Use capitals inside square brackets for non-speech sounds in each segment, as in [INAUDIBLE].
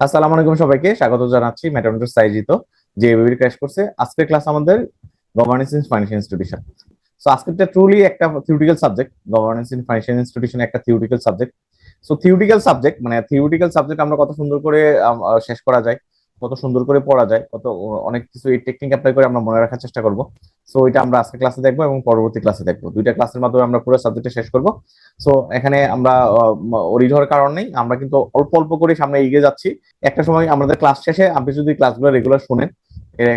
আসসালামু আলাইকুম সবাইকে, স্বাগত জানাচ্ছি ম্যাটামেটিক্স সাইজিত, যে এবিবি ক্র্যাশ করছে। আজকের ক্লাস আমাদের governance in financial institution so আজকেরটা truly একটা theoretical subject governance in financial institution একটা theoretical subject so theoretical subject মানে থিওরিটিক্যাল সাবজেক্ট আমরা কত সুন্দর করে শেষ করা যায়, কত সুন্দর করে পড়া যায়, কত অনেক কিছু এই টেকনিক অ্যাপ্লাই করে আমরা মনে রাখার চেষ্টা করব। সো এটা আমরা আজকে ক্লাসে দেখব এবং পরবর্তী ক্লাসে দেখব। দুইটা ক্লাসের মাধ্যমে আমরা পুরো সাবজেক্টটা শেষ করব। সো এখানে আমরা ওরি হওয়ার কারণ নেই। আমরা কিন্তু অল্প অল্প করে সামনে এগিয়ে যাচ্ছি। একটা সময় আমাদের ক্লাস শেষে আপনি যদি ক্লাসগুলো রেগুলার শুনেন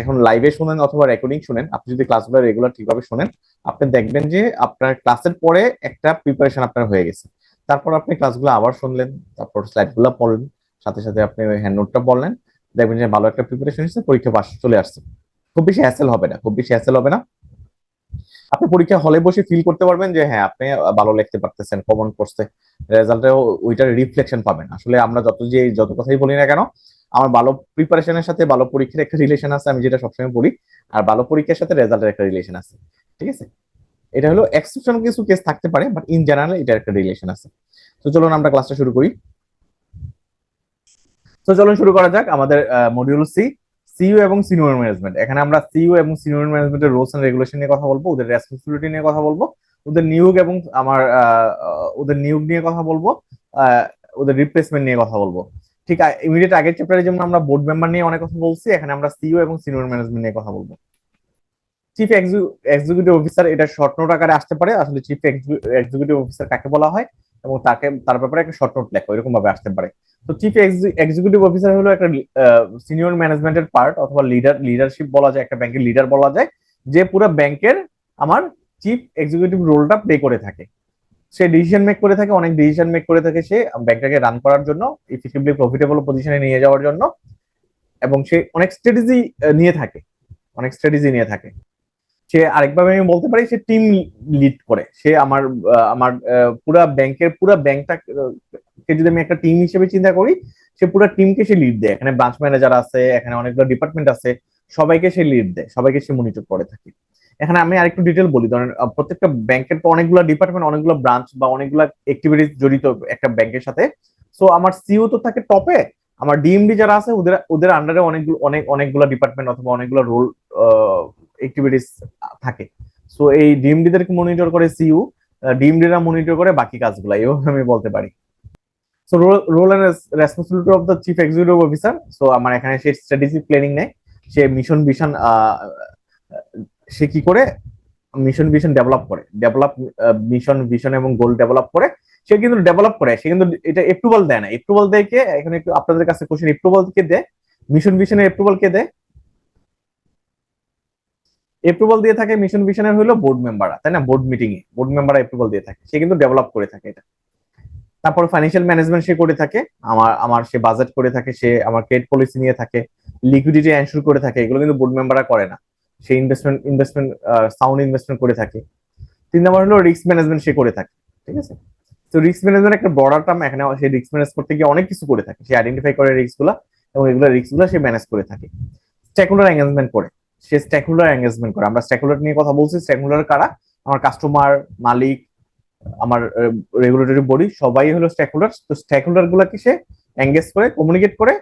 এখন লাইভে শুনেন অথবা রেকর্ডিং শুনেন, আপনি যদি ক্লাসগুলো রেগুলার ঠিকভাবে শুনেন, আপনি দেখবেন যে আপনার ক্লাসের পরে একটা প্রিপারেশন আপনার হয়ে গেছে। তারপর আপনি ক্লাসগুলো আবার শুনলেন, তারপর স্লাইডগুলো পড়লেন, সাথে সাথে আপনি হ্যান্ড নোটটা পড়লেন দেখবেন যে ভালো একটা প্রিপারেশন হচ্ছে পরীক্ষা পাস চলে আসছে। খুব বেশি হ্যাসেল হবে না, খুব বেশি হ্যাসেল হবে না। আপনি পরীক্ষা হলে বসে ফিল করতে পারবেন যে হ্যাঁ আপনি ভালো লিখতে পারতেছেন কমন করছে। রেজাল্টে ওইটার রিফ্লেকশন পাবেন। আসলে আমরা যত যে, যত কথাই বলি না কেন, আমার ভালো প্রিপারেশনের সাথে ভালো পরীক্ষার একটা রিলেশন আছে, আমি যেটা সবসময় বলি, আর ভালো পরীক্ষার সাথে রেজাল্টের একটা রিলেশন আছে। ঠিক আছে? এটা হলো এক্সেপশন কিছু কেস থাকতে পারে বাট ইন জেনারেল এটার একটা রিলেশন আছে। তো চলুন আমরা ক্লাসটা শুরু করি। তো চলুন শুরু করা যাক আমাদের মডিউল সি সিইউ এবং সিনিয়র ম্যানেজমেন্ট এখানে আমরা সিইউ এবং সিনিয়র ম্যানেজমেন্টের রুলস এন্ড রেগুলেশন নিয়ে কথা বলব, ওদের রেসপন্সিবিলিটি নিয়ে কথা বলব, ওদের নিয়োগ এবং আমার ওদের নিয়োগ নিয়ে কথা বলব ওদের রিপ্লেসমেন্ট নিয়ে কথা বলব। ঠিক ইমিডিয়েট আগের চ্যাপ্টারে যেমন আমরা বোর্ড মেম্বার নিয়ে অনেক কথা বলছি, এখানে আমরা সিইও এবং সিনিয়র ম্যানেজমেন্ট নিয়ে কথা বলব। চিফ এক্সিকিউটিভ অফিসার এটা শর্ট নোট আকারে আসতে পারে, আসলে চিফ এক্সিকিউটিভ অফিসার কাকে বলা হয়, এবং তাকে, তার ব্যাপারে একটা শর্ট নোট লেখো এরকম ভাবে আসতে পারে। তো চিফ এক্সিকিউটিভ অফিসার হলো একটা সিনিয়র ম্যানেজমেন্টের পার্ট অথবা লিডার লিডারশিপ বলা যায়, একটা ব্যাংকের লিডার বলা যায়, যে পুরো ব্যাংকের আমার চিফ এক্সিকিউটিভ রোলটা প্লে করে থাকে। সে ডিসিশন মেক করে থাকে, অনেক ডিসিশন মেক করে থাকে সে ব্যাংকটাকে রান করার জন্য ইফেক্টিভলি প্রফিটেবল পজিশনে নিয়ে যাওয়ার জন্য এবং সে অনেক স্ট্র্যাটেজি নিয়ে থাকে। অনেক স্ট্র্যাটেজি নিয়ে থাকে। সে আরেকভাবে আমি বলতে পারি সে টিম লিড করে। সে আমার আমার পুরা ব্যাংকের পুরা ব্যাংকটা কে যদি আমি একটা টিম হিসেবে চিন্তা করি, সে পুরো টিমকে সে লিড দেয়। এখানে ব্রাঞ্চ ম্যানেজার আছে, এখানে অনেকগুলো ডিপার্টমেন্ট আছে, সবাইকে সে লিড দেয়, সবাইকে সে মনিটর করে থাকে। এখানে আমি আরেকটু ডিটেল বলি, ধরেন প্রত্যেকটা ব্যাংকের তো অনেকগুলো ডিপার্টমেন্ট অনেকগুলো ব্রাঞ্চ বা অনেকগুলো অ্যাক্টিভিটিস জড়িত একটা ব্যাংকের সাথে। সো আমার সিও তো থাকে টপে আমার ডিএমডি যারা আছে, ওদের ওদের আন্ডারে অনেকগুলো, অনেক, অনেকগুলো ডিপার্টমেন্ট অথবা অনেকগুলো রোল অ্যাক্টিভিটিস থাকে। সো এই ডিএমডি দেরকে মনিটর করে সিইও ডিএমডিরা মনিটর করে বাকি কাজগুলো, এভাবে আমি বলতে পারি। So role and responsibility of the chief executive officer so আমার এখানে সে স্ট্র্যাটেজি প্ল্যানিং নেয়, সে মিশন ভিশন সে কি করে? মিশন ভিশন ডেভেলপ করে। ডেভেলপ মিশন ভিশন এবং গোল ডেভেলপ করে। সে কিন্তু ডেভেলপ করে, সে কিন্তু এটা এপ্রুভাল দেয় না। এপ্রুভাল দেয় কে? এখানে একটু আপনাদের কাছে কোশ্চেন এপ্রুভাল কে দেয়? মিশন ভিশনের এপ্রুভাল কে দেয়? এপ্রুভাল দিয়ে থাকে মিশন ভিশনের হলো বোর্ড মেম্বাররা তাই না? বোর্ড মিটিং এ বোর্ড মেম্বাররা এপ্রুভাল দিয়ে থাকে। সে কিন্তু ডেভেলপ করে থাকে এটা। তারপর ফাইন্যান্সিয়াল ম্যানেজমেন্ট সে করে থাকে, আমার আমার সে বাজেট করে থাকে, সে আমার ক্রেডিট পলিসি নিয়ে থাকে লিকুইডিটি এনশিওর করে থাকে, এগুলো কিন্তু বোর্ড মেম্বাররা করে না। সে ইনভেস্টমেন্ট ইনভেস্টমেন্ট সাউন্ড ইনভেস্টমেন্ট করে থাকে। তিন নম্বর হলো রিস্ক ম্যানেজমেন্ট সে করে থাকে, ঠিক আছে? তো রিস্ক ম্যানেজমেন্ট একটা বড়ার টার্ম এখানে সে রিস্ক ম্যানেজ করতে গিয়ে অনেক কিছু করে থাকে। সে আইডেন্টিফাই করে রিস্কগুলা এবং এগুলো রিস্কগুলা সে ম্যানেজ করে থাকে। স্টেকহোল্ডার এঙ্গেজমেন্ট করে। সে স্টেকহোল্ডার এঙ্গেজমেন্ট করে। আমরা স্টেকহোল্ডার নিয়ে কথা বলছি স্টেকহোল্ডার কারা? আমার কাস্টমার মালিক, আমার রেগুলেটরি বডি সবাই হলো স্টেক হোল্ডার তো স্টেক হোল্ডার গুলাকে সে এঙ্গেজ করে কমিউনিকেট করে,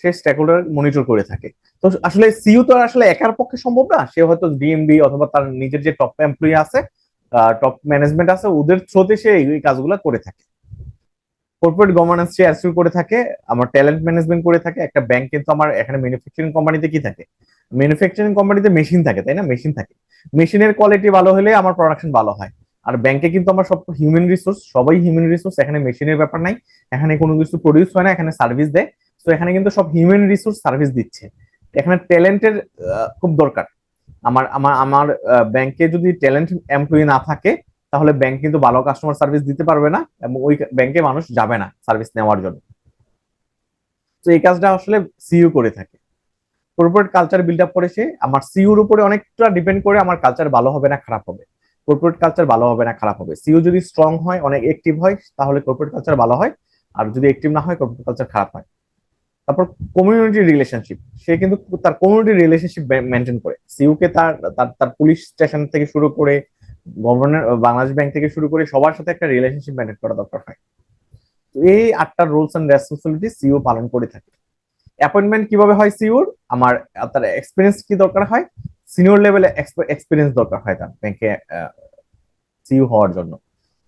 সে স্টেক হোল্ডার মনিটর করে থাকে। তো আসলে সিইউ তো আসলে একার পক্ষে সম্ভব না। সে হয়তো ডিএমবি অথবা তার নিজের যে টপ এমপ্লয়ি আছে টপ ম্যানেজমেন্ট আছে, ওদের থ্রোতে সে এই কাজগুলো করে থাকে। কর্পোরেট গভর্নেন্স সে করে থাকে, আমার ট্যালেন্ট ম্যানেজমেন্ট করে থাকে। একটা ব্যাংক কিন্তু আমার এখানে ম্যানুফ্যাকচারিং কোম্পানিতে কি থাকে? ম্যানুফ্যাকচারিং কোম্পানিতে মেশিন থাকে, তাই না? মেশিন থাকে। মেশিনের কোয়ালিটি ভালো হলে আমার প্রোডাকশন ভালো হয়। আর ব্যাংকে কিন্তু আমার সব হিউম্যান রিসোর্স সবাই হিউম্যান রিসোর্স এখানে মেশিনের ব্যাপার নাই। এখানে কোনো কিছু প্রডিউস হয় না, এখানে সার্ভিস দেয়। তো এখানে কিন্তু সব হিউম্যান রিসোর্স সার্ভিস দিচ্ছে। এখানে ট্যালেন্টের খুব দরকার। আমার আমার আমার ব্যাংকে যদি ট্যালেন্ট এমপ্লয়ি না থাকে, তাহলে ব্যাংক কিন্তু ভালো কাস্টমার সার্ভিস দিতে পারবে না এবং ওই ব্যাংকে মানুষ যাবে না সার্ভিস নেওয়ার জন্য। তো এই কাজটা আসলে সিইউ করে থাকে। কর্পোরেট কালচার বিল্ড আপ করে সে আমার সিইউর উপরে অনেকটা ডিপেন্ড করে আমার কালচার ভালো হবে না, খারাপ হবে। কর্পোরেট কালচার ভালো হবে না, খারাপ হবে। সিইও যদি স্ট্রং হয়, অনেক অ্যাক্টিভ হয়, তাহলে কর্পোরেট কালচার ভালো হয়। আর যদি অ্যাক্টিভ না হয় কর্পোরেট কালচার খারাপ হয়। তারপর কমিউনিটি রিলেশনশিপ সে কিন্তু তার কমিউনিটি রিলেশনশিপ মেনটেন করে। সিইও কে তার তার পুলিশ স্টেশন থেকে শুরু করে গভর্নর বাংলাদেশ ব্যাংক থেকে শুরু করে সবার সাথে একটা রিলেশনশিপ মেনটেন করা দরকার হয়। তো এই আটটা রুলস এন্ড রেসপন্সিবিলিটি সিইও পালন করে থাকে। অ্যাপয়েন্টমেন্ট কীভাবে হয় সিওর? আমার তার এক্সপিরিয়েন্স কি দরকার হয়? সিনিয়র লেভেলে এক্সপিরিয়েন্স দরকার হয় তার ব্যাংকে সিইও হওয়ার জন্য।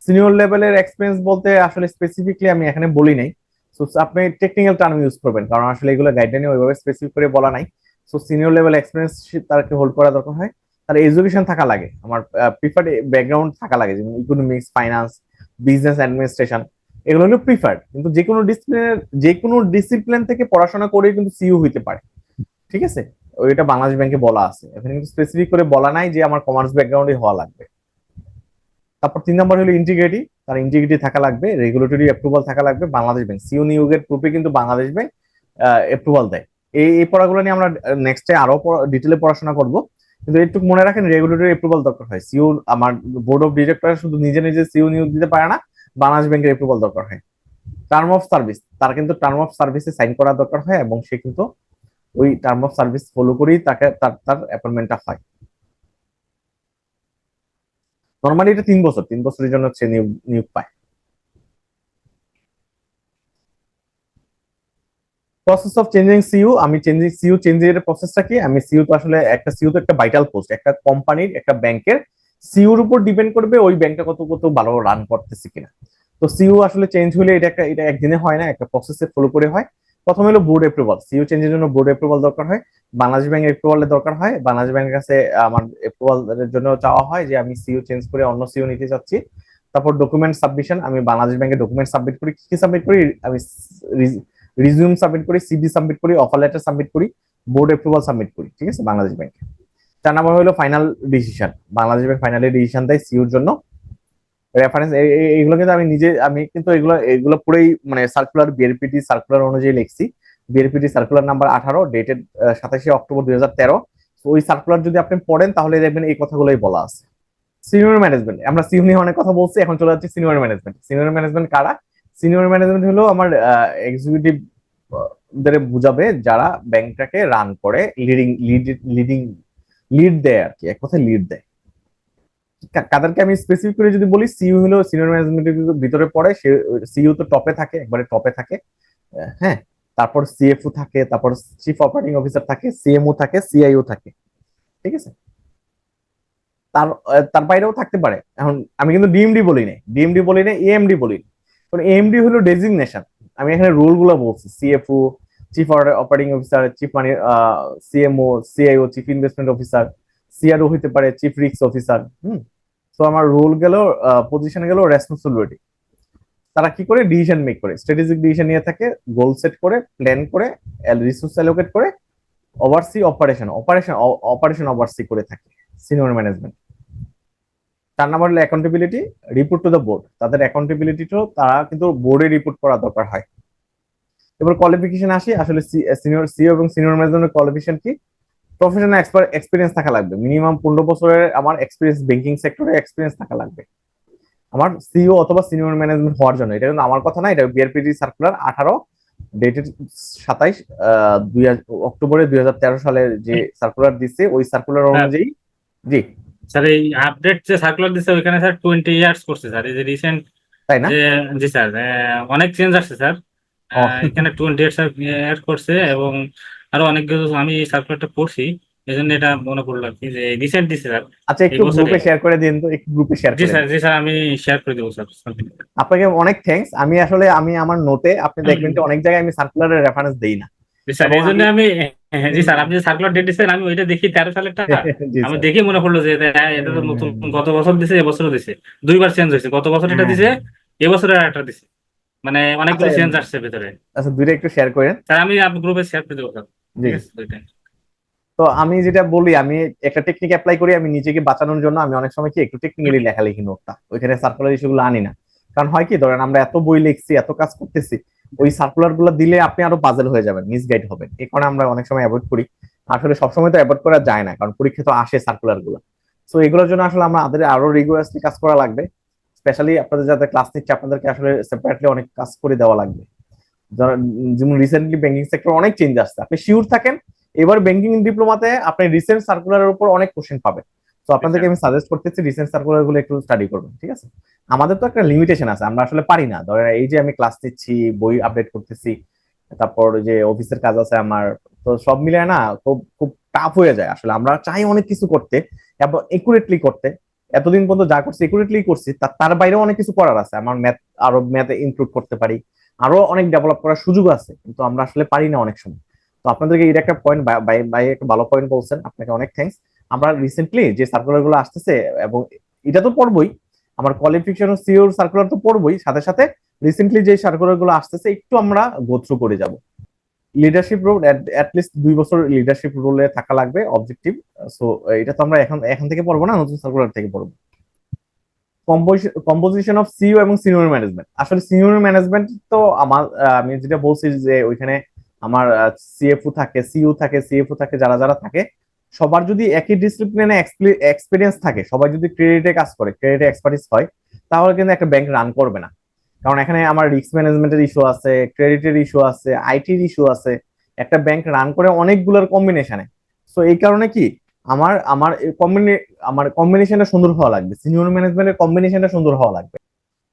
সিনিয়র লেভেলের এক্সপিরিয়েন্স বলতে আসলে স্পেসিফিকলি আমি এখানে বলি নাই। সো আপনি টেকনিক্যাল টার্ম ইউজ করবেন, কারণ আসলে এগুলো গাইডলাইনে ওইভাবে স্পেসিফিক করে বলা নাই। সো সিনিয়র লেভেল এক্সপিরিয়েন্স তাকে হোল্ড করা দরকার হয়। তার এডুকেশন থাকা লাগে। আমার প্রিফার্ড ব্যাকগ্রাউন্ড থাকা লাগে, যেমন ইকোনমিক্স ফাইন্যান্স বিজনেস অ্যাডমিনিস্ট্রেশন এগুলো হলো প্রিফার্ড কিন্তু যে কোনো ডিসিপ্লিনের যে কোনো ডিসিপ্লিন থেকে পড়াশোনা করে কিন্তু সিইও হইতে পারে। ঠিক আছে? ওইটা বাংলাদেশ ব্যাংকে বলা আছে। এখানে কিন্তু স্পেসিফিক করে বলা নাই যে আমার কমার্স ব্যাকগ্রাউন্ডে হওয়া লাগবে। তারপর তিন নম্বর হলো ইন্টিগ্রিটি তার ইন্টিগ্রিটি থাকা লাগবে রেগুলেটরি অ্যাপ্রুভাল থাকা লাগবে, বাংলাদেশ ব্যাংক। সিও নিয়োগের পূর্বে কিন্তু বাংলাদেশ ব্যাংক অ্যাপ্রুভাল দেয়। এই এই পড়াগুলো নিয়ে আমরা নেক্সটে আরও ডিটেলে পড়াশোনা করব। কিন্তু একটু মনে রাখেন রেগুলেটরি অ্যাপ্রুভাল দরকার হয়। সিও আমার বোর্ড অফ ডিরেক্টর শুধু নিজে নিজে সিও নিয়োগ দিতে পারে না বাংলাদেশ ব্যাংকের অ্যাপ্রুভাল দরকার হয়। টার্ম অফ সার্ভিস তার কিন্তু টার্ম অফ সার্ভিসে সাইন করা দরকার হয় এবং সে কিন্তু ওই টার্ম অফ সার্ভিস ফলো করেই তাকে তার তার অ্যাপয়েন্টমেন্টটা হয়। নর্মালি এটা তিন বছর, তিন বছরের জন্য সে নিয়োগ নিয়োগ পায়। প্রসেস অফ চেঞ্জিং সিইউ আমি চেঞ্জিং সিইউ চেঞ্জের প্রসেসটা কি? আমি সিইউ তো আসলে একটা সিইউ তো একটা ভাইটাল পোস্ট একটা কোম্পানির একটা ব্যাংকের সিইউর উপর ডিপেন্ড করবে ওই ব্যাংকটা কত কত ভালো রান করতেছে কিনা। তো সিইউ আসলে চেঞ্জ হলে এটা একটা, এটা একদিনে হয় না, একটা প্রসেসে ফলো করে হয়। প্রথমে হলো বোর্ড অ্যাপ্রুভাল সিইউ চেঞ্জের জন্য বোর্ড অ্যাপ্রুভাল দরকার হয়। বাংলাদেশ ব্যাংক অ্যাপ্রুভালের দরকার হয়। বাংলাদেশ ব্যাংকের কাছে আমার অ্যাপ্রুভালের জন্য চাওয়া হয় যে আমি সিইউ চেঞ্জ করে অন্য সিইউ নিতে চাচ্ছি। তারপর ডকুমেন্ট সাবমিশন আমি বাংলাদেশ ব্যাংকে ডকুমেন্ট সাবমিট করি। কি সাবমিট করি? আমি রিজিউম সাবমিট করি সিবি সাবমিট করি অফার লেটার সাবমিট করি বোর্ড অ্যাপ্রুভাল সাবমিট করি, ঠিক আছে? বাংলাদেশ ব্যাংকে চার নম্বর হলো final decision Bangladesh bank finally decision দেয় সিইউর জন্য। রেফারেন্স এগুলো কিন্তু আমি নিজে আমি কিন্তু এগুলো এগুলো পুরোই মানে সার্কুলার বিআরপিটি সার্কুলার অনুযায়ী লিখছি। বিআরপিটি সার্কুলার নাম্বার আঠারো ডেটেড সাতাশে অক্টোবর দুই হাজার তেরো। ওই সার্কুলার যদি আপনি পড়েন, তাহলে দেখবেন এই কথাগুলোই বলা আছে। সিনিয়র ম্যানেজমেন্ট আমরা সিনিয়র নিয়ে অনেক কথা বলছি, এখন চলে যাচ্ছে সিনিয়র ম্যানেজমেন্ট সিনিয়র ম্যানেজমেন্ট কারা? সিনিয়র ম্যানেজমেন্ট হলো আমার এক্সিকিউটিভ দের বুঝাবে যারা ব্যাংকটাকে রান করে লিডিং লিড লিডিং দেয় আর কি, এক কথায় লিড দেয়। কাদেরকে আমি স্পেসিফিক করে যদি বলি সিইউ হলো সিনিয়র ম্যানেজমেন্টের ভিতরে পড়ে, সে সিইউ তো টপে থাকে, একবারে টপে থাকে। হ্যাঁ তারপর সিএফও থাকে, তারপর চিফ অপারেটিং অফিসার থাকে সিএমও থাকে সিআইও থাকে, ঠিক আছে? তার তার বাইরেও থাকতে পারে। এখন আমি কিন্তু ডিএমডি বলি নাই ডিএমডি বলি না এএমডি বলি কারণ এএমডি হলো ডেজিগনেশন আমি এখানে রোলগুলো বলছি CFO chief operating officer chief মানে CMO CIO chief investment officer CRO হইতে পারে চিফ রিক্স অফিসার হুম? তো আমার রোল গেল পজিশন গেল রেসপন্সিবিলিটি তারা কি করে? ডিসিশন মেক করে। স্ট্র্যাটেজিক ডিসিশন নিয়ে থাকে গোল সেট করে প্ল্যান করে রিসোর্স অ্যালোকেট করে oversee operation operation operation oversee করে থাকে সিনিয়র ম্যানেজমেন্ট চার নাম্বার হলো accountability report to the board তাদের অ্যাকাউন্টেবিলিটিটাও তারা কিন্তু বোর্ডে রিপোর্ট করা দরকার হয়। এবার কোয়ালিফিকেশন আসি আসলে সিনিয়র সিও এবং সিনিয়র ম্যানেজমেন্টের কোয়ালিফিকেশন কি? প্রফেশনাল এক্সপিরিয়েন্স থাকা লাগবে। মিনিমাম পনেরো বছরের আমার এক্সপিরিয়েন্স ব্যাংকিং সেক্টরে এক্সপিরিয়েন্স থাকা লাগবে। আমার সিও অথবা সিনিয়র ম্যানেজমেন্ট হওয়ার জন্য। এটা কিন্তু আমার কথা না এটা বিআরপিটি সার্কুলার আঠারো ডেটেড সাতাইশ দুই অক্টোবরে দুই হাজার তেরো সালে যে সার্কুলার দিচ্ছে ওই সার্কুলার অনুযায়ী জি। স্যার এই আপডেট যে সার্কুলার দিচ্ছে ওইখানে স্যার টোয়েন্টি ইয়ার্স করছে স্যার। এই যে রিসেন্ট তাই না? জি স্যার অনেক চেঞ্জ আসছে স্যার। এখানে টোয়েন্টি ইয়ার্স ইয়ার করছে এবং আরও অনেক কিছু আমি সার্কুলারটা পড়ছি এই জন্য এটা মনে পড়ল আর কি যে রিসেন্ট দিছে স্যার আচ্ছা একটু গ্রুপে শেয়ার করে দিন তো একটু গ্রুপে শেয়ার জি স্যার জি স্যার আমি শেয়ার করে দেবো স্যার আপনাকে অনেক থ্যাঙ্কস আমি আসলে আমি আমার নোটে আপনি দেখবেন যে অনেক জায়গায় আমি সার্কুলারের রেফারেন্স দেই না। স্যার এই জন্য আমি হ্যাঁ, জি স্যার আপনি যে সার্কুলার ডেট দিচ্ছেন আমি ওইটা দেখি তেরো সালেরটা [LAUGHS] জি আমি। দেখে মনে পড়ল যে এটা- এটা তো নতুন গত বছর দিছে এবছরও দিছে। দুইবার চেঞ্জ হয়েছে। গত বছর এটা হ্যাঁ। দিছে এবছর একটা দিছে। মানে অনেকগুলো আচ্ছা, চেঞ্জ আসছে ভিতরে। আচ্ছা দুইটা একটু শেয়ার করেন। স্যার আমি গ্রুপে শেয়ার করে দেবো স্যার জি। ঠিক আছে তো আমি যেটা বলি আমি একটা টেকনিক অ্যাপ্লাই করি আমি নিজেকে বাঁচানোর জন্য আমি অনেক সময় কি একটু টেকনিক্যালি লেখালেখি নোটটা। ওইখানে সার্কুলার ইস্যুগুলো আনি না। কারণ হয় কি ধরেন আমরা এত বই লিখছি এত কাজ করতেছি ওই সার্কুলারগুলো দিলে আপনি আরও পাজল হয়ে যাবেন মিসগাইড হবেন। এই কারণে আমরা অনেক সময় অ্যাভয়েড করি। আসলে সবসময় তো অ্যাভয়েড করা যায় না কারণ পরীক্ষা তো আসে সার্কুলারগুলো। তো এগুলোর জন্য আসলে আমরা আমাদের আরও রিগুলাসলি কাজ করা লাগবে। স্পেশালি আপনাদের যাদের ক্লাস নিচ্ছে, আপনাদেরকে আসলে সেপারেটলি অনেক কাজ করে দেওয়া লাগবে। যেমন রিসেন্টলি ব্যাংকিং সেক্টর অনেক চেঞ্জ আসছে। আপনি শিওর থাকেন, এবার ব্যাংকিং ডিপ্লোমাতে আপনি রিসেন্ট সার্কুলারের উপর অনেক কোশ্চেন পাবেন। তো আপনাদেরকে আমি সাজেস্ট করতেছি রিসেন্ট সার্কুলারগুলো একটু স্টাডি করবেন, ঠিক আছে? আমাদের তো একটা লিমিটেশন আছে, আমরা আসলে পারি না। ধরেন, এই যে আমি ক্লাস নিচ্ছি, বই আপডেট করতেছি, তারপর যে অফিসের কাজ আছে আমার, তো সব মিলিয়ে না খুব খুব টাফ হয়ে যায়। আসলে আমরা চাই অনেক কিছু করতে, এবং একুরেটলি করতে। এতদিন পর্যন্ত যা করছি একুরেটলি করছি তার বাইরেও অনেক কিছু করার আছে। আমার ম্যাথ আরও ম্যাথে ইনক্লুড করতে পারি। আরও অনেক ডেভেলপ করার সুযোগ আছে, কিন্তু আমরা আসলে পারি না অনেক সময়। তো আপনাদেরকে এটা একটা পয়েন্ট বাই একটা ভালো পয়েন্ট বলছেন। আপনাকে অনেক থ্যাঙ্কস আমরা রিসেন্টলি যে সার্কুলারগুলো আসতেছে, এবং এটা তো পড়বই। আমার কোয়ালিফিকেশন সিওর সার্কুলার তো পড়বই। সাথে সাথে রিসেন্টলি যে সার্কুলারগুলো আসতেছে, একটু আমরা গোথ্রু করে যাব। লিডারশিপ রোল লিস্ট দুই বছর লিডারশিপ রোলে থাকা লাগবে অবজেক্টিভ সো এটা তো আমরা এখন, এখান থেকে পড়ব না, নতুন সার্কুলার থেকে পড়ব। কম্পোজিশন অফ সিও এবং সিনিয়র ম্যানেজমেন্ট আসলে সিনিয়র ম্যানেজমেন্ট তো আমার, আমি যেটা বলছি যে ওইখানে আমার সিএফও থাকে সিইও থাকে সিএফও থাকে, যারা যারা থাকে, সবার যদি একই ডিসিপ্লিনে এক্সপিরিয়েন্স থাকে, সবাই যদি ক্রেডিটে কাজ করে ক্রেডিটে এক্সপার্টিস হয়, তাহলে কিন্তু একটা ব্যাংক রান করবে না। কারণ এখানে আমার রিস্ক ম্যানেজমেন্টের ইস্যু আছে ক্রেডিটের ইস্যু আছে আইটির ইস্যু আছে, একটা ব্যাংক রান করে অনেকগুলোর কম্বিনেশনে সো এই কারণে কি আমার আমার আমার কম্বিনেশনটা সুন্দর হওয়া লাগবে সিনিয়র ম্যানেজমেন্টের কম্বিনেশনটা সুন্দর হওয়া লাগবে।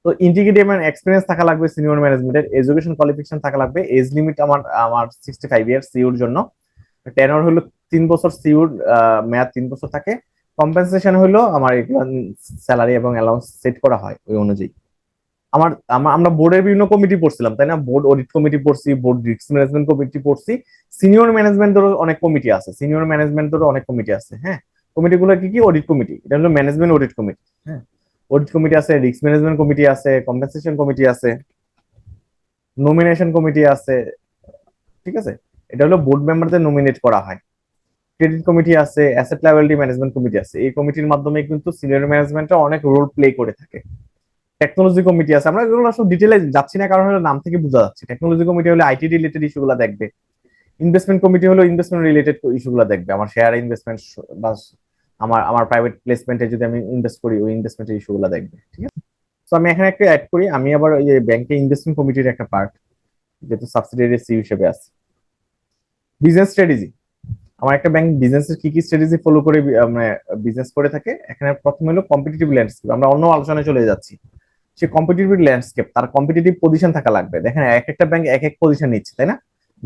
তো ইন্টিগ্রেটিভ এন্ড এক্সপিরিয়েন্স থাকা লাগবে সিনিয়র ম্যানেজমেন্টের এডুকেশন কোয়ালিফিকেশন থাকা লাগবে এজ লিমিট আমার আমার সিক্সটি ফাইভ ইয়ার সিউর জন্য। টেনর হলো তিন বছর সিউর মেয়াদ তিন বছর থাকে। কম্পেনসেশন হলো আমার স্যালারি এবং অ্যালাউন্স সেট করা হয়, ওই অনুযায়ী। আমার, আমরা বোর্ডের বিভিন্ন কমিটি পড়ছিলাম, তাই না? বোর্ড অডিট কমিটি পড়ছি, বোর্ড রিস্ক ম্যানেজমেন্ট কমিটি পড়ছি সিনিয়র ম্যানেজমেন্টেরও অনেক কমিটি আছে সিনিয়র ম্যানেজমেন্টেরও অনেক কমিটি আছে হ্যাঁ? কমিটিগুলো কি কি? অডিট কমিটি এটা হলো ম্যানেজমেন্ট অডিট কমিটি হ্যাঁ? অডিট কমিটি আছে রিস্ক ম্যানেজমেন্ট কমিটি আছে কম্পেনসেশন কমিটি আছে নমিনেশন কমিটি আছে, ঠিক আছে? এটা হলো বোর্ড মেম্বারদের নমিনেট করা হয়। ক্রেডিট কমিটি আছে অ্যাসেট লাইবিলিটি ম্যানেজমেন্ট কমিটি আছে, এই কমিটির মাধ্যমে কিন্তু সিনিয়র ম্যানেজমেন্টরা অনেক রোল প্লে করে থাকে। টেকনোলজি কমিটি আছে। আমরা এগুলো আসলে ডিটেলে যাচ্ছি না, কারণ নাম থেকে বোঝা যাচ্ছে। টেকনোলজি কমিটি হলে আইটি রিলেটেড ইস্যুগুলো দেখবে। ইনভেস্টমেন্ট কমিটি হলো ইনভেস্টমেন্ট রিলেটেড ইস্যুগুলো দেখবে। আমার শেয়ার ইনভেস্টমেন্ট বা আমার আমার প্রাইভেট প্লেসমেন্টে যদি আমি ইনভেস্ট করি, ওই ইনভেস্টমেন্টের ইস্যুগুলো দেখবে। ঠিক আছে? তো আমি এখানে একটা অ্যাড করি। আমি আবার ওই ব্যাংকে ইনভেস্টমেন্ট কমিটির একটা পার্ট যেহেতু সাবসিডিয়ারি সি হিসেবে আছে। বিজনেস স্ট্র্যাটেজি আমার একটা ব্যাংক বিজনেসের কি কি স্ট্র্যাটেজি ফলো করে মানে বিজনেস করে থাকে? এখানে প্রথম হলো কম্পিটিটিভ ল্যান্ডস্কেপ আমরা অন্য আলোচনায় চলে যাচ্ছি। সে কম্পিটিটিভ ল্যান্ডস্কেপ তার কম্পিটিটিভ পজিশন থাকা লাগবে। দেখেন, এক একটা ব্যাংক এক এক পজিশন নিচ্ছে, তাই না?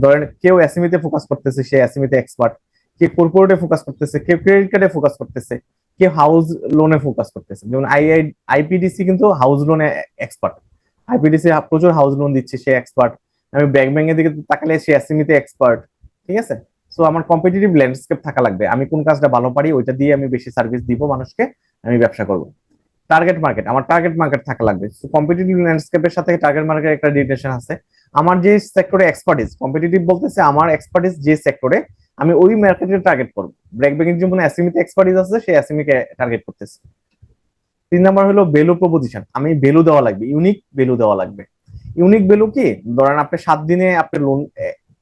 ধরেন, কেউ এসএমইতে ফোকাস করতেছে, সে এসএমইতে এক্সপার্ট কে কর্পোরেটে ফোকাস করতেছে, কেউ ক্রেডিট কার্ডে ফোকাস করতেছে, কেউ হাউস লোনে ফোকাস করতেছে। যেমন আই আইপিডিসি কিন্তু হাউস লোনে এক্সপার্ট আইপিডিসি প্রচুর হাউস লোন দিচ্ছে, সে এক্সপার্ট আমি ব্যাংক ব্যাংকের দিকে তাকালে সে এসএমইতে এক্সপার্ট ঠিক আছে? সো আমার কম্পিটিটিভ ল্যান্ডস্কেপ থাকা লাগবে। আমি কোন কাজটা ভালো পারি, ওইটা দিয়ে আমি বেশি সার্ভিস দিব মানুষকে, আমি ব্যবসা করব। টার্গেট মার্কেট আমার টার্গেট মার্কেট থাকা লাগবে। কম্পিটিটিভ ল্যান্ডস্কেপের সাথে টার্গেট মার্কেট একটা ডিটেশন আছে। আমার যে সেক্টরে এক্সপার্টিস কম্পিটিটিভ বলতেছে আমার এক্সপার্টিস যে সেক্টরে আমি ওই মার্কেটে টার্গেট করব। ব্রেক ব্যাংকের যেমন অ্যাসিমিতে এক্সপার্টিস আছে সেই অ্যাসিমিকে টার্গেট করতেছে। তিন নাম্বার হলো ভ্যালু প্রপোজিশন আমি ভ্যালু দেওয়া লাগবে ইউনিক ভ্যালু দেওয়া লাগবে। ইউনিক ভ্যালু কি? ধরেন আপনি সাত দিনে আপনি লোন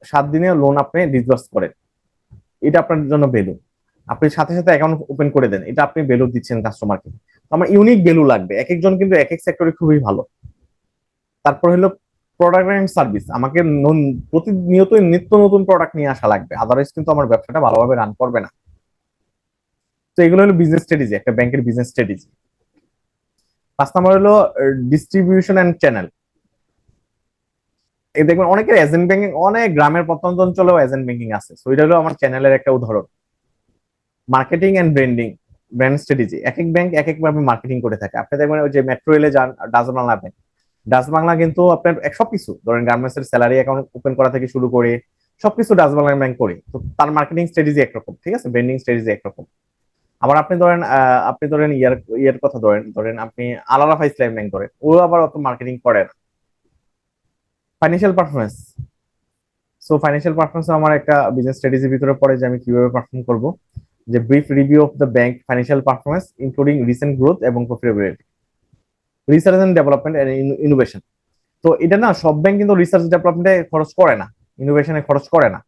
সাত দিনে লোন আপনি ডিসবার্স করেন। এটা আপনার জন্য ভ্যালু আপনি সাথে সাথে অ্যাকাউন্ট ওপেন করে দেন, এটা আপনি ভ্যালু দিচ্ছেন কাস্টমারকে আমার ইউনিক ভ্যালু লাগবে। এক একজন কিন্তু এক এক সেক্টরে খুবই ভালো। তারপর হলো প্রোডাক্ট এন্ড সার্ভিস আমাকে প্রতিনিয়ত নিত্য নতুন প্রোডাক্ট নিয়ে আসা লাগবে। আদারওয়াইজ কিন্তু আমার ব্যবসাটা ভালোভাবে রান করবে না। তো এগুলো হলো বিজনেস স্ট্র্যাটেজি একটা ব্যাংকের বিজনেস স্ট্র্যাটেজি পাঁচ নাম্বার হলো ডিস্ট্রিবিউশন এন্ড চ্যানেল এই দেখবেন অনেকের এজেন্ট ব্যাংকিং অনেক গ্রামের প্রত্যন্ত অঞ্চলেও এজেন্ট ব্যাংকিং আছে। তো এটা হলো আমার চ্যানেলের একটা উদাহরণ। Marketing and branding brand strategy এক এক ব্যাংক এক এক ভাবে মার্কেটিং করে থাকে। আপনি দেখবেন ওই যে মেট্রো রেলে যান Dutch Bangla bank Dutch Bangla কিন্তু আপনার এক সবকিছু, ধরেন গার্মেন্টস এর স্যালারি অ্যাকাউন্ট ওপেন করা থেকে শুরু করে, সবকিছু ডাচ বাংলা ব্যাংক করে। তো তার মার্কেটিং স্ট্র্যাটেজি একরকম, ঠিক আছে? ব্র্যান্ডিং স্ট্র্যাটেজি একরকম। আবার আপনি ধরেন আপনি ধরেন ইয়ার ইয়ার কথা ধরেন ধরেন আপনি আলাদা আলারাফা ইসলাম ব্যাংক ধরেন, ও আবার অত মার্কেটিং করে না। Financial performance so financial performance আমার একটা বিজনেস স্ট্র্যাটেজির ভিতরে পড়ে যে আমি কীভাবে পারফর্ম করব। যে brief review of the bank financial performance including recent growth এবং profitability research and development and innovation তো এটা না, সব ব্যাংক কিন্তু রিসার্চ ডেভেলপমেন্টে খরচ করে না ইনোভেশনে খরচ করে না।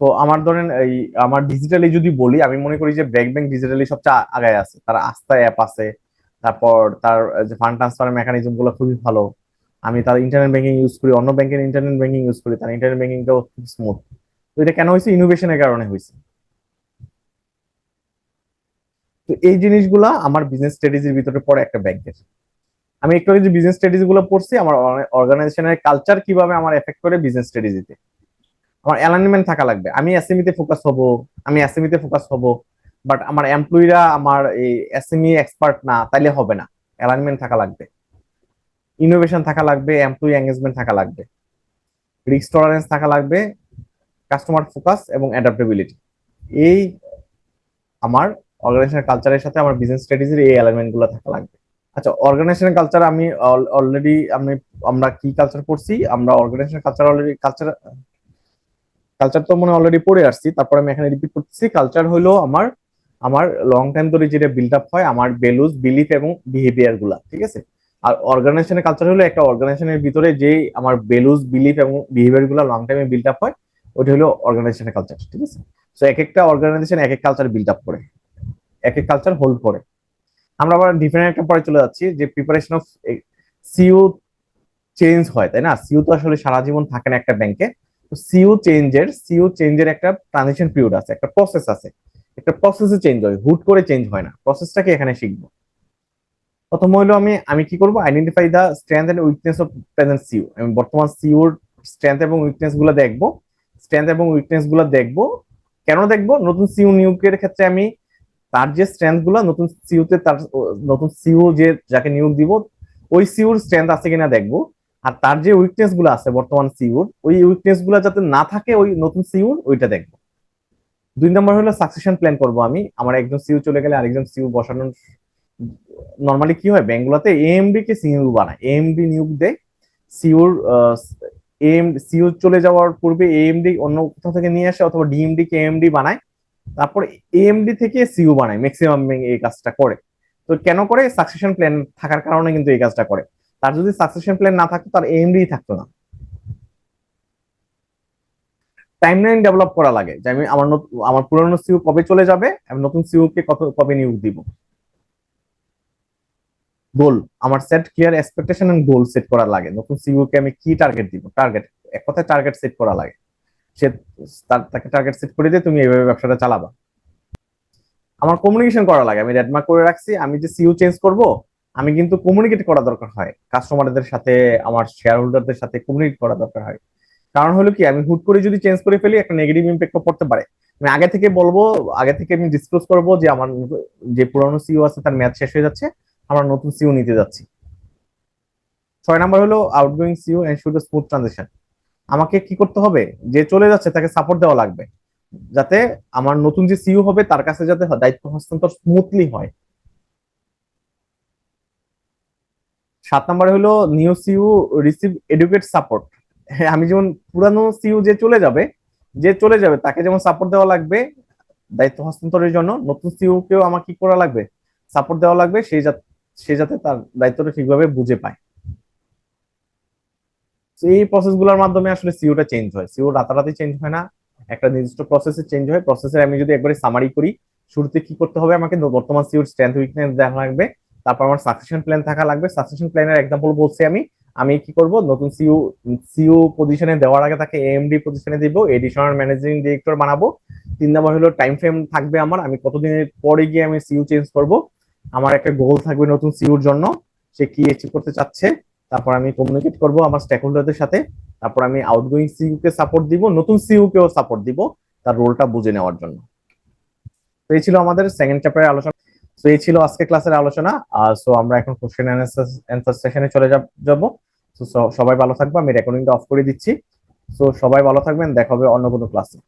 তো আমার ধরেন এই, আমার ডিজিটালি যদি বলি, আমি মনে করি যে ব্র্যাক ব্যাংক ডিজিটালি সবচেয়ে আগায় আছে। তার আস্থা অ্যাপ আছে, তারপর তার যে ফান্ড ট্রান্সফার মেকানিজমগুলো খুবই ভালো। আমি তার ইন্টারনেট ব্যাংকিং ইউজ করি, অন্য ব্যাংকের ইন্টারনেট ব্যাংকিং ইউজ করি, তার ইন্টারনেট ব্যাংকিংটাও খুব স্মুথ তো এটা কেন হয়েছে? ইনোভেশনের কারণে হয়েছে। তো এই জিনিসগুলা আমার বিজনেস স্ট্র্যাটেজির ভিতরে পড়ে একটা ব্যাংকের আমি একটু আগে যে বিজনেস স্ট্র্যাটেজি গুলো পড়ছি, আমার অর্গানাইজেশনের কালচার কীভাবে আমার এফেক্ট করে বিজনেস স্ট্র্যাটেজিতে আমার অ্যালাইনমেন্ট থাকা লাগবে। আমি এসএমই তে ফোকাস হব, আমি এসএমই তে ফোকাস হব বাট আমার এমপ্লয়িরা আমার এই এসএমই এক্সপার্ট না, তাইলে হবে না। অ্যালাইনমেন্ট থাকা লাগবে। ইনোভেশন থাকা লাগবে এমপ্লয়ি এঙ্গেজমেন্ট থাকা লাগবে। রিস্ক টলারেন্স থাকা লাগবে কাস্টমার ফোকাস এবং অ্যাডাপ্টেবিলিটি এই আমার অর্গানাইজেশনের কালচারের সাথে আমার বিজনেস স্ট্র্যাটেজির এই এলিমেন্টগুলো থাকা লাগবে। আচ্ছা অর্গানাইজেশনের কালচার আমি অলরেডি আমি, আমরা কি কালচার পড়ছি? আমরা organisation culture already culture culture তো মনে অলরেডি পড়ে আসছি। তারপর আমি এখানে রিপিট করতেছি কালচার হলো আমার আমার লং টাইম ধরে যেটা বিল্ড আপ হয়, আমার ভ্যালুজ বিলিফ এবং বিহেভিয়ারগুলা, ঠিক আছে? আর অর্গানাইজেশনের কালচার হলো একটা অর্গানাইজেশনের ভিতরে যে আমার ভ্যালুজ বিলিফ এবং বিহেভিয়ারগুলা লং টাইমে বিল্ড আপ হয় ওটা হলো অর্গানাইজেশনের কালচার ঠিক আছে? সো এক একটা অর্গানাইজেশন এক এক কালচার বিল্ড আপ করে। এক এক কালচার হোল্ড করে। আমরা আবার ডিফারেন্ট একটা পরে চলে যাচ্ছি যে প্রিপারেশন অফ সিইও চেঞ্জ হয়, তাই না? সিইও তো আসলে সারা জীবন থাকে না একটা ব্যাংকে তো সিইও চেঞ্জের সিইও চেঞ্জের একটা ট্রানজিশন পিরিয়ড আছে, একটা প্রসেস আছে। একটা প্রসেসে চেঞ্জ হয়, হুট করে চেঞ্জ হয় না। প্রসেসটাকে এখানে শিখব। প্রথম হইল আমি আমি কি করব? Identify the strength and weakness of present CEO আমি বর্তমান সিইওর স্ট্রেংথ এবং উইকনেসগুলো দেখব। স্ট্রেংথ এবং উইকনেসগুলো দেখব। কেন দেখব? নতুন সিইও নিয়োগের ক্ষেত্রে আমি তার যে স্ট্রেংথগুলো নতুন সিইওতে তার নতুন সিইও যে যাকে নিয়োগ দিব ওই সিইওর স্ট্রেংথ আছে কিনা দেখব আর তার যে উইকনেসগুলো আছে বর্তমান সিইওর ওই উইকনেসগুলো যাতে না থাকে ওই নতুন সিউর ওইটা দেখব দুই নম্বর হলো সাকসেশন প্ল্যান করব আমি আমার একজন সিইও চলে গেলে আরেকজন সিইও বসানোর নর্মালি কি হয় ব্যাংকগুলোতে এএমডি কে সিইও বানায় এএমডি নিয়োগ দেয় সিইওর এম সিইও চলে যাওয়ার পূর্বে এএমডি অন্য কোথাও থেকে নিয়ে আসে অথবা ডিএমডি কে এমডি বানায় তারপর এএমডি থেকে সিইও বানায় ম্যাক্সিমাম এই কাজটা করে। তো কেন করে? সাকসেশন প্ল্যান থাকার কারণে কিন্তু এই কাজটা করে। তার যদি সাকসেশন প্ল্যান না থাকতো, তার এএমডি থাকতো না। টাইমলাইন ডেভেলপ করা লাগে। যে আমি আমার আমার পুরনো সিইও কবে চলে যাবে, আমি নতুন সিইও কে কত, কবে নিয়োগ দিব? গোল আমার set clear expectation and goal set করা লাগে। নতুন সিইও কে আমি কি টার্গেট দিব? টার্গেট এক কথায় টার্গেট সেট করা লাগে। সে তার- তাকে টার্গেট সেট করে দিয়ে তুমি এইভাবে ব্যবসাটা চালাবা। আমার কমিউনিকেশন করা লাগে, আমি রেডমার্ক করে রাখছি, আমি যে সিইও চেঞ্জ করব, আমি কিন্তু কমিউনিকেট করা দরকার হয়। কাস্টমারদের সাথে, আমার শেয়ার হোল্ডারদের সাথে কমিউনিকেট করা দরকার হয়। কারণ হলো কি, আমি হুট করে যদি চেঞ্জ করে ফেলি, একটা নেগেটিভ ইম্প্যাক্ট পড়তে পারে। আমি আগে থেকে বলব, আগে থেকে আমি ডিসক্লোজ করব যে আমার যে পুরনো সিইও আছে, তার মেয়াদ শেষ হয়ে যাচ্ছে, আমরা নতুন সিইও নিতে যাচ্ছি। ছয় নাম্বার হলো outgoing CEO ensure the smooth transition আমাকে কি করতে হবে? যে চলে যাচ্ছে তাকে সাপোর্ট দেওয়া লাগবে। যাতে আমার নতুন যে সিইও হবে, তার কাছে যাতে দায়িত্ব হস্তান্তর স্মুথলি হয়। সাত নাম্বার হলো new CEO receive educate support আমি যেমন পুরানো সিইও যে চলে যাবে, যে চলে যাবে, তাকে যেমন সাপোর্ট দেওয়া লাগবে, দায়িত্ব হস্তান্তরের জন্য, নতুন সিইও কেও আমার কি করা লাগবে? সাপোর্ট দেওয়া লাগবে সেই যাতে সে যাতে তার দায়িত্বটা ঠিকভাবে বুঝে পায়। এই প্রসেসগুলোর মাধ্যমে আসলে সিওটা চেঞ্জ হয়। সিও রাতারাতি চেঞ্জ হয় না। একটা নির্দিষ্ট প্রসেসে চেঞ্জ হয়। প্রসেসের আমি যদি একবারে সামারি করি, শুরুতে কি করতে হবে আমাকে বর্তমান সিওর স্ট্রেংথ উইকনেস দেখা লাগবে। তারপর আমার সাকসেশন প্ল্যান থাকা লাগবে। সাকসেশন প্ল্যানের এক্সাম্পল বলছি আমি। আমি কি করব? নতুন সিইও সিইও পজিশনে দেওয়ার আগে তাকে এএমডি পজিশনে দিব। এডিশনাল ম্যানেজিং ডিরেক্টর বানাবো। তিন নম্বর হলো টাইম ফ্রেম থাকবে আমার। আমি কতদিনের পরে গিয়ে আমি সিইও চেঞ্জ করব? আমার একটা গোল থাকবে নতুন সিইওর জন্য। সে কি অ্যাচিভ করতে চাচ্ছে? তারপর আমি কমিউনিকেট করব আমার স্টেক হোল্ডারদের সাথে। তারপর আমি আউটগোয়িং সিইও কে সাপোর্ট দিব, নতুন সিইও কেও সাপোর্ট দিব তার রোলটা বুঝে নেওয়ার জন্য। তো এই ছিল আমাদের সেকেন্ড চ্যাপ্টারের আলোচনা। তো এই ছিল আজকে ক্লাসের আলোচনা। আর সো আমরা এখন কোশ্চেন অ্যান্সার সেশনে চলে যাব যাব। তো সবাই ভালো থাকব, আমি রেকর্ডিংটা অফ করে দিচ্ছি। সো সবাই ভালো থাকবেন, দেখা হবে অন্য কোনো ক্লাসে